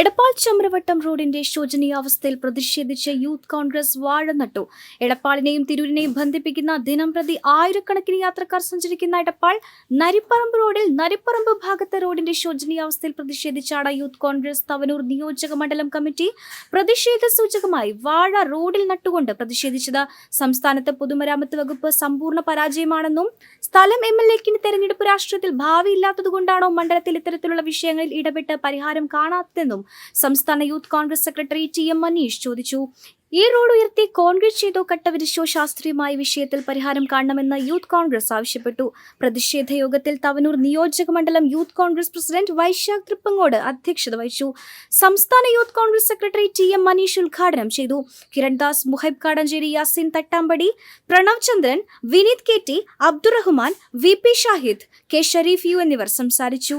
എടപ്പാൾ ചമ്രവട്ടം റോഡിന്റെ ശോചനീയാവസ്ഥയിൽ പ്രതിഷേധിച്ച് യൂത്ത് കോൺഗ്രസ് വാഴ നട്ടു. എടപ്പാളിനെയും തിരൂരിനെയും ബന്ധിപ്പിക്കുന്ന ദിനം പ്രതി ആയിരക്കണക്കിന് യാത്രക്കാർ സഞ്ചരിക്കുന്ന എടപ്പാൾ നരിപ്പറമ്പ് റോഡിൽ നരിപ്പറമ്പ് ഭാഗത്തെ റോഡിന്റെ ശോചനീയാവസ്ഥയിൽ പ്രതിഷേധിച്ചാണ് യൂത്ത് കോൺഗ്രസ് തവനൂർ നിയോജക മണ്ഡലം കമ്മിറ്റി പ്രതിഷേധ സൂചകമായി വാഴ റോഡിൽ നട്ടുകൊണ്ട് പ്രതിഷേധിച്ചത്. സംസ്ഥാനത്ത് പൊതുമരാമത്ത് വകുപ്പ് സമ്പൂർണ പരാജയമാണെന്നും സ്ഥലം എം എൽ എക്കിന് തെരഞ്ഞെടുപ്പ് രാഷ്ട്രീയത്തിൽ ഭാവിയില്ലാത്തതുകൊണ്ടാണോ മണ്ഡലത്തിൽ ഇത്തരത്തിലുള്ള വിഷയങ്ങളിൽ ഇടപെട്ട് പരിഹാരം കാണാത്തതെന്നും സംസ്ഥാന youth Congress secretary T M Manish ചോദിച്ചു. ഈ റോഡ് ഉയർത്തി കോൺഗ്രസ് ചെയ്തോ കട്ടവിരിശോ ശാസ്ത്രീയമായ വിഷയത്തിൽ പരിഹാരം കാണണമെന്ന് യൂത്ത് കോൺഗ്രസ് ആവശ്യപ്പെട്ടു. പ്രതിഷേധ യോഗത്തിൽ തവനൂർ നിയോജക മണ്ഡലം യൂത്ത് കോൺഗ്രസ് പ്രസിഡന്റ് വൈശാഖ് തൃപ്പങ്ങോട് അധ്യക്ഷത വഹിച്ചു. സംസ്ഥാന youth Congress secretary T M Manish ഉദ്ഘാടനം ചെയ്തു. Kirandas Muhaib Kadancheri Yasin Thattampadi Pranav Chandran Vineeth K T Abdurahman V P Shahid K Sharif U എന്നിവർ സംസാരിച്ചു.